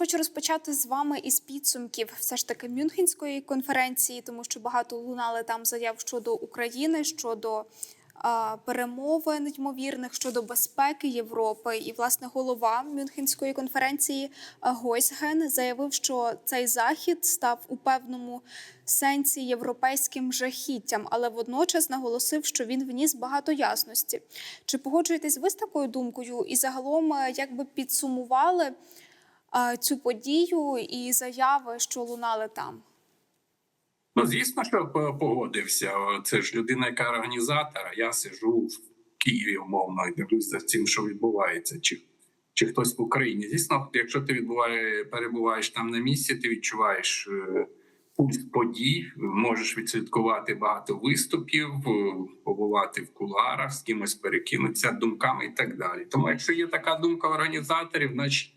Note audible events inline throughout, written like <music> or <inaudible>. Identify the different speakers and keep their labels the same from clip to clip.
Speaker 1: хочу розпочати з вами із підсумків все ж таки Мюнхенської конференції, тому що багато лунали там заяв щодо України, щодо а, перемовин ймовірних щодо безпеки Європи. І власне голова Мюнхенської конференції Гойсген заявив, що цей захід став у певному сенсі європейським жахіттям, але водночас наголосив, що він вніс багато ясності. Чи погоджуєтесь ви з такою думкою? І загалом, е, як би підсумували е, цю подію і заяви, що лунали там?
Speaker 2: Ну, звісно, що погодився. Це ж людина, яка організатор. Я сижу в Києві, умовно, і дивлюсь за цим, що відбувається, чи, чи хтось в Україні. Звісно, якщо ти відбуває, перебуваєш там на місці, ти відчуваєш е, пульс подій, можеш відслідкувати багато виступів, е, побувати в куларах, з кимось перекинутися думками і так далі. Тому, якщо є така думка організаторів, значить.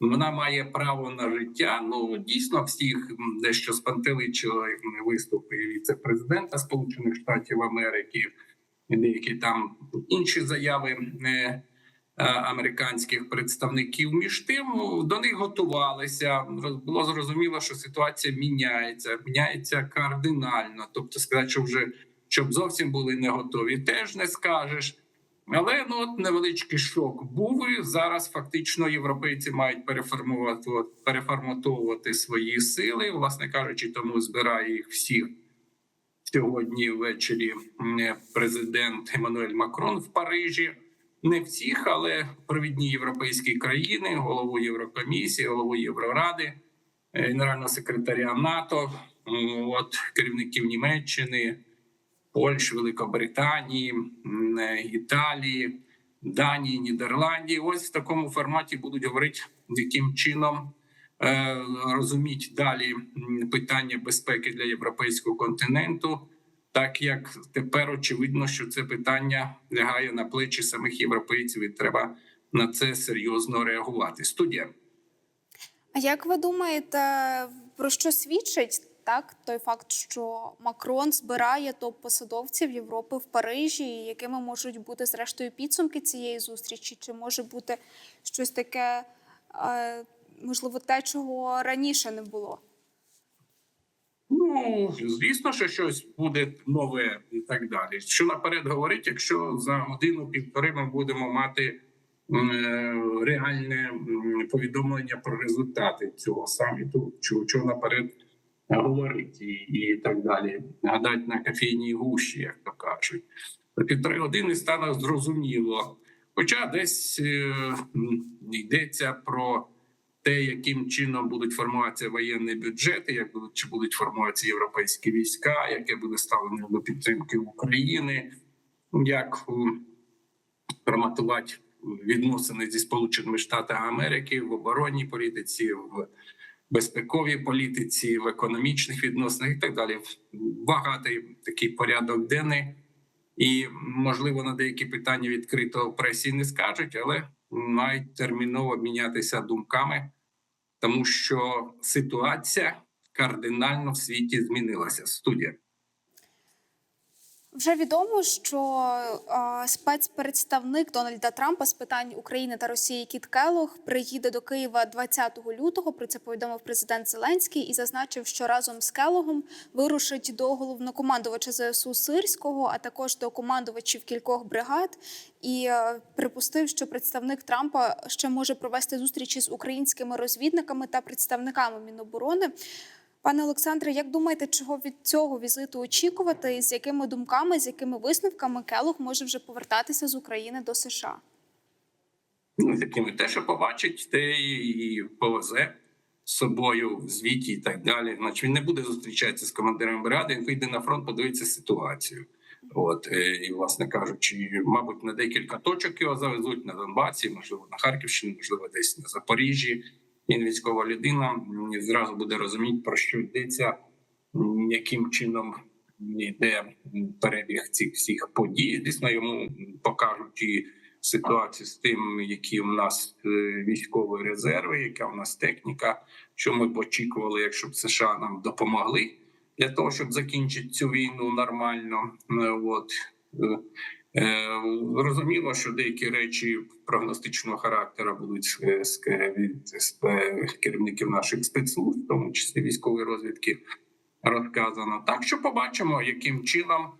Speaker 2: Вона має право на життя. Ну дійсно всіх дещо спантеличили виступи віце-президента Сполучених Штатів Америки, деякі там інші заяви е, е, американських представників. Між тим ну, до них готувалися. Було зрозуміло, що ситуація міняється, міняється кардинально. Тобто, сказати, що вже щоб зовсім були не готові, теж не скажеш. Але ну от невеличкий шок був. І зараз фактично європейці мають переформувати переформатовувати свої сили, власне кажучи, тому збирає їх всіх сьогодні ввечері президент Еммануель Макрон в Парижі. Не всіх, але провідні європейські країни, голову Єврокомісії, голову Євроради, е, генерального секретаря НАТО, от керівників Німеччини. Польщі, Великобританії, е, Італії, Данії, Нідерландії. Ось в такому форматі будуть говорити, яким чином е, розуміть далі питання безпеки для європейського континенту. Так як тепер очевидно, що це питання лягає на плечі самих європейців, і треба на це серйозно реагувати. Студія.
Speaker 1: А як ви думаєте, про що свідчить так той факт, що Макрон збирає топ-посадовців Європи в Парижі, і якими можуть бути зрештою підсумки цієї зустрічі? Чи може бути щось таке, е, можливо, те, чого раніше не було?
Speaker 2: Ну, звісно, що щось буде нове і так далі. Що наперед говорить, якщо за годину-півтори ми будемо мати е, реальне повідомлення про результати цього саміту, що наперед говорить і, і так далі. Гадати на кофейній гущі, як то кажуть. За півтори години стане зрозуміло. Хоча десь е, йдеться про те, яким чином будуть формуватися воєнні бюджети, як будуть чи будуть формуватися європейські війська, яке буде ставлено до підтримки України, як форматувати відносини зі Сполученими Штатами Америки в оборонній політиці, в безпековій політиці, в економічних відносинах і так далі. Багатий такий порядок денний. І можливо на деякі питання відкрито пресі не скажуть, але мають терміново обмінятися думками, тому що ситуація кардинально в світі змінилася. Студія.
Speaker 1: Вже відомо, що е, спецпредставник Дональда Трампа з питань України та Росії Кіт Келлог приїде до Києва 20 лютого. Про це повідомив президент Зеленський і зазначив, що разом з Келлогом вирушить до головнокомандувача ЗСУ Сирського, а також до командувачів кількох бригад. І е, припустив, що представник Трампа ще може провести зустрічі з українськими розвідниками та представниками Міноборони. Пане Олександре, як думаєте, чого від цього візиту очікувати? І з якими думками, з якими висновками Келог може вже повертатися з України до США?
Speaker 2: Ну, з якими те, що побачить, те і повезе з собою в звіті і так далі. Значить, він не буде зустрічатися з командиром бригади, він вийде на фронт, подивиться ситуацію. От е, і, власне кажучи, мабуть, на декілька точок його завезуть на Донбасі, можливо, на Харківщині, можливо, десь на Запоріжжі. Він військова людина і зразу буде розуміти, про що йдеться, яким чином йде перебіг цих всіх подій. Звісно, йому покажуть ситуацію з тим, які у нас е, військові резерви, яка у нас техніка, що ми б очікували, якщо б США нам допомогли для того, щоб закінчити цю війну нормально. Е, От е, Е, Зрозуміло, що деякі речі прогностичного характеру будуть з від керівників наших спецслужб, в тому числі військової розвідки, розказано. Так що побачимо, яким чином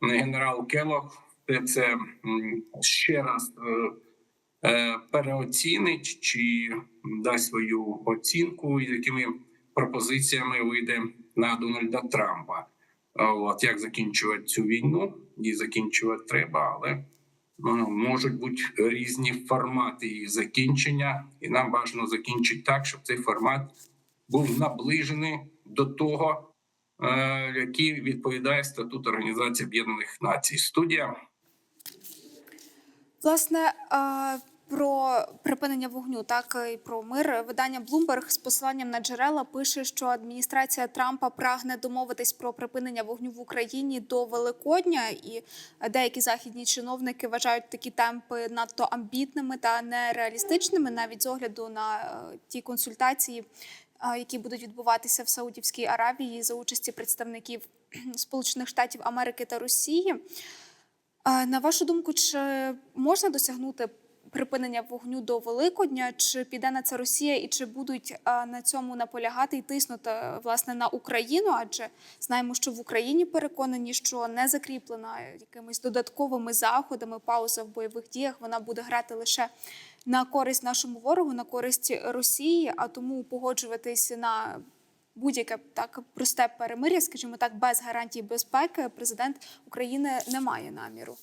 Speaker 2: генерал Келох це ще раз е, е, переоцінить чи дасть свою оцінку, і якими пропозиціями вийде на Дональда Трампа. А От як закінчувати цю війну, і закінчувати треба, але ну, можуть бути різні формати її закінчення, і нам бажано закінчити так, щоб цей формат був наближений до того, е, який відповідає статут Організації Об'єднаних Націй. Студія
Speaker 1: Власне, е, про припинення вогню, так і про мир. Видання Bloomberg з посиланням на джерела пише, що адміністрація Трампа прагне домовитись про припинення вогню в Україні до Великодня, і деякі західні чиновники вважають такі темпи надто амбітними та нереалістичними, навіть з огляду на е, ті консультації, е, які будуть відбуватися в Саудівській Аравії за участі представників <clears throat> Сполучених Штатів Америки та Росії. На вашу думку, чи можна досягнути припинення вогню до Великодня? Чи піде на це Росія, і чи будуть на цьому наполягати і тиснути власне на Україну? Адже знаємо, що в Україні переконані, що не закріплена якимись додатковими заходами пауза в бойових діях. Вона буде грати лише на користь нашому ворогу, на користь Росії, а тому погоджуватись на будь-яке так просте перемир'я, скажімо так, без гарантій безпеки, президент України не має наміру.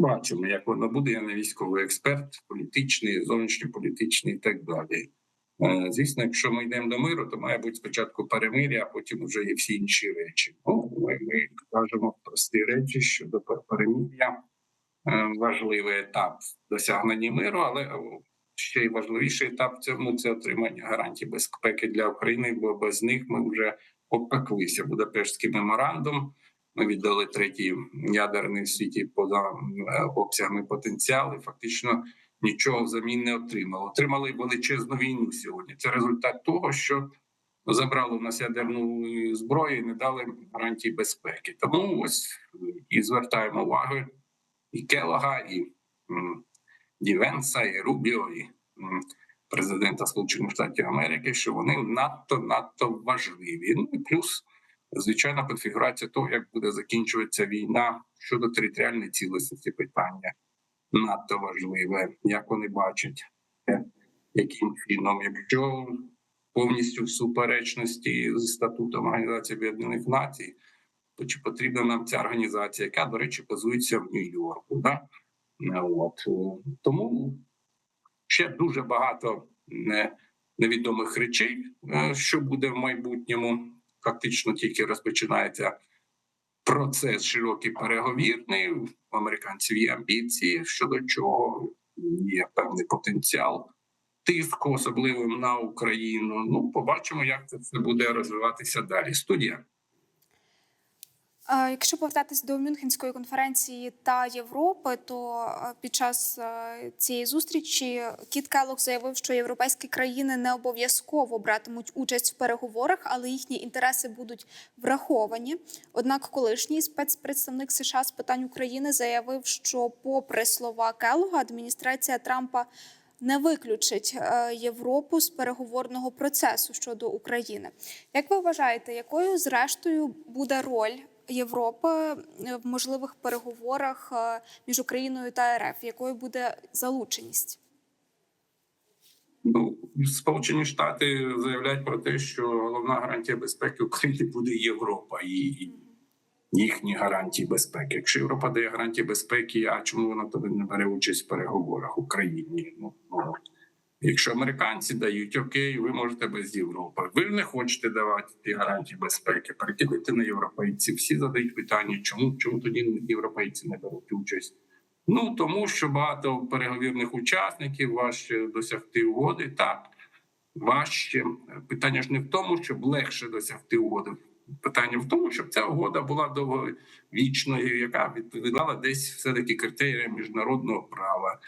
Speaker 2: Побачимо, як воно буде. Я не військовий експерт, політичний, зовнішньополітичний і так далі. Е, Звісно, якщо ми йдемо до миру, то має бути спочатку перемир'я, а потім вже є всі інші речі. Ну, ми, ми кажемо прості речі щодо пер- перемир'я. Е, Важливий етап досягнення миру, але ще й важливіший етап цьому це отримання гарантій безпеки для України, бо без них ми вже обпеклися. Будапештський меморандум. Ми віддали третій ядерний в світі поза е, обсягами потенціал і фактично нічого взамін не отримали. Отримали величезну війну сьогодні. Це результат того, що забрали в нас ядерну зброю і не дали гарантій безпеки. Тому ось е, і звертаємо увагу і Келога, і Дівенса, і Рубіо, і президента Сполучених Штатів Америки, що вони надто надто важливі. Ну і плюс звичайна конфігурація того, як буде закінчуватися війна щодо територіальної цілісності питання надто важливе, як вони бачать, е, яким чином, якщо повністю в суперечності з статутом Організації Об'єднаних Націй, то чи потрібна нам ця організація, яка, до речі, базується в Нью-Йорку? Да? Е, От е, тому ще дуже багато не, невідомих речей, е, що буде в майбутньому. Фактично тільки розпочинається процес широкий переговірний. У американців є амбіції щодо чого є певний потенціал тиску, особливо на Україну. Ну, побачимо, як це буде розвиватися далі. Студія.
Speaker 1: Якщо повертатись до Мюнхенської конференції та Європи, то е, під час е, цієї зустрічі Кіт Келлог заявив, що європейські країни не обов'язково братимуть участь в переговорах, але їхні інтереси будуть враховані. Однак, колишній спецпредставник США з питань України заявив, що, попри слова Келлога, адміністрація Трампа не виключить е, Європу з переговорного процесу щодо України. Як ви вважаєте, якою зрештою буде роль Європи е, в можливих переговорах е, між Україною та РФ? Якою буде залученість?
Speaker 2: Ну, Сполучені Штати заявляють про те, що головна гарантія безпеки України буде Європа і їхні гарантії безпеки. Якщо Європа дає гарантії безпеки, а чому вона тоді не бере участь в переговорах в Україні? Ну, ну якщо американці дають окей, ви можете без Європи. Ви не хочете давати ті гарантії безпеки, перекидайте на європейців. Всі задають питання, чому чому тоді європейці не беруть участь? Ну тому що багато переговірних учасників важче досягти угоди. Так важче питання ж не в тому, щоб легше досягти угоди. Питання в тому, щоб ця угода була довговічною, яка відповідала десь все таки критеріям міжнародного права.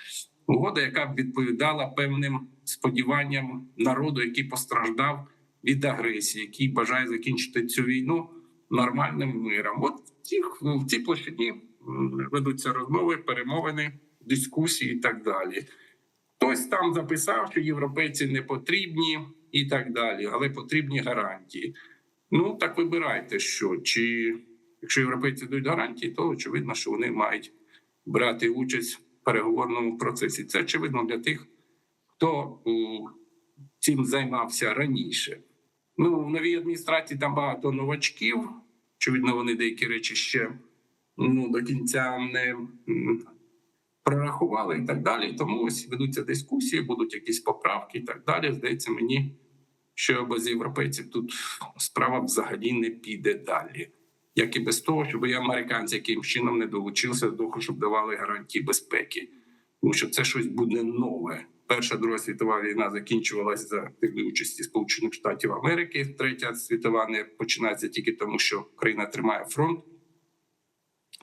Speaker 2: Угода, яка б відповідала певним сподіванням народу, який постраждав від агресії, який бажає закінчити цю війну нормальним миром. От в цій, в цій площині ведуться розмови, перемовини, дискусії і так далі. Хтось там записав, що європейці не потрібні і так далі, але потрібні гарантії. Ну так вибирайте, що чи якщо європейці дають гарантії, то очевидно, що вони мають брати участь переговорному процесі. Це очевидно для тих, хто цим займався раніше. Ну, в новій адміністрації там багато новачків. Очевидно, вони деякі речі ще ну, до кінця не прорахували і так далі. Тому ось ведуться дискусії, будуть якісь поправки і так далі. Здається мені, що без європейців тут справа взагалі не піде далі. Як і без того, щоб і американці якимсь чином не долучилися до того, щоб давали гарантії безпеки. Тому що це щось буде нове. Перша друга світова війна закінчувалася за активної участі Сполучених Штатів Америки. Третя світова не починається тільки тому, що Україна тримає фронт.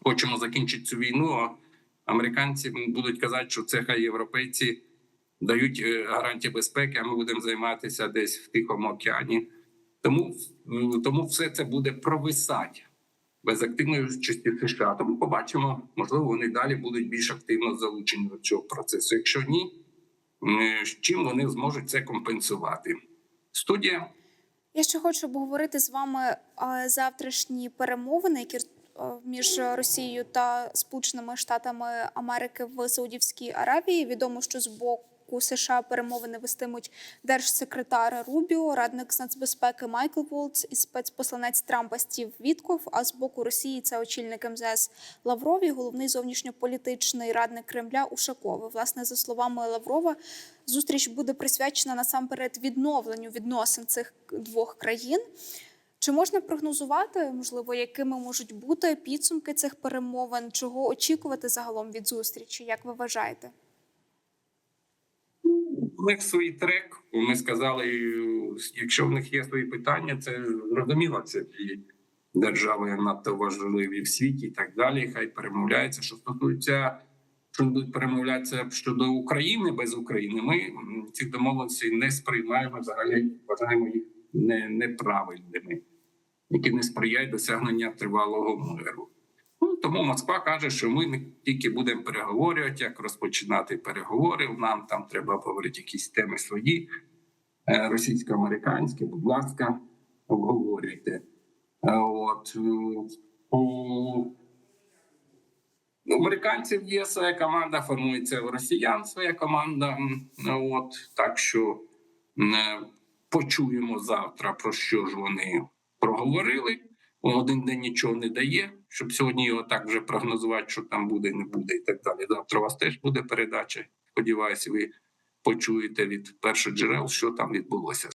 Speaker 2: Хочемо закінчити цю війну. А американці будуть казати, що це хай європейці дають е, гарантії безпеки, а ми будемо займатися десь в Тихому океані. Тому, тому все це буде провисати без активної участі США. Тому побачимо, можливо, вони далі будуть більш активно залучені до цього процесу. Якщо ні, чим вони зможуть це компенсувати? Студія
Speaker 1: Я ще хочу обговорити з вами завтрашні перемовини, які е, між Росією та Сполученими Штатами Америки в Саудівській Аравії. Відомо, що з боку США перемовини вестимуть держсекретар Рубіо, радник з нацбезпеки Майкл Волц і спецпосланець Трампа Стів Вітков. А з боку Росії це очільник МЗС Лавров і головний зовнішньополітичний радник Кремля Ушаков. Власне, за словами Лаврова, зустріч буде присвячена насамперед відновленню відносин цих двох країн. Чи можна прогнозувати, можливо, якими можуть бути підсумки цих перемовин? Чого очікувати загалом від зустрічі? Як ви вважаєте?
Speaker 2: У них свій трек. Ми сказали, якщо в них є свої питання, це зрозуміло. Це держави надто важливі в світі і так далі. Хай перемовляються. Що стосується, що будуть перемовлятися щодо України без України, ми ці домовленості не сприймаємо взагалі, вважаємо їх неправильними, які не сприяють досягнення тривалого миру. Ну, тому Москва каже, що ми тільки будемо переговорювати, як розпочинати переговори. Нам там треба обговорити якісь теми свої, е, російсько-американські, будь ласка, обговорюйте. Е, От е, у у американців є своя команда, формується у росіян своя команда. От так що почуємо завтра, про що ж вони проговорили. Один день нічого не дає, щоб сьогодні його так вже прогнозувати, що там буде, не буде, і так далі. Завтра у вас теж буде передача. Сподіваюся, ви почуєте від перших джерел, що там відбулося.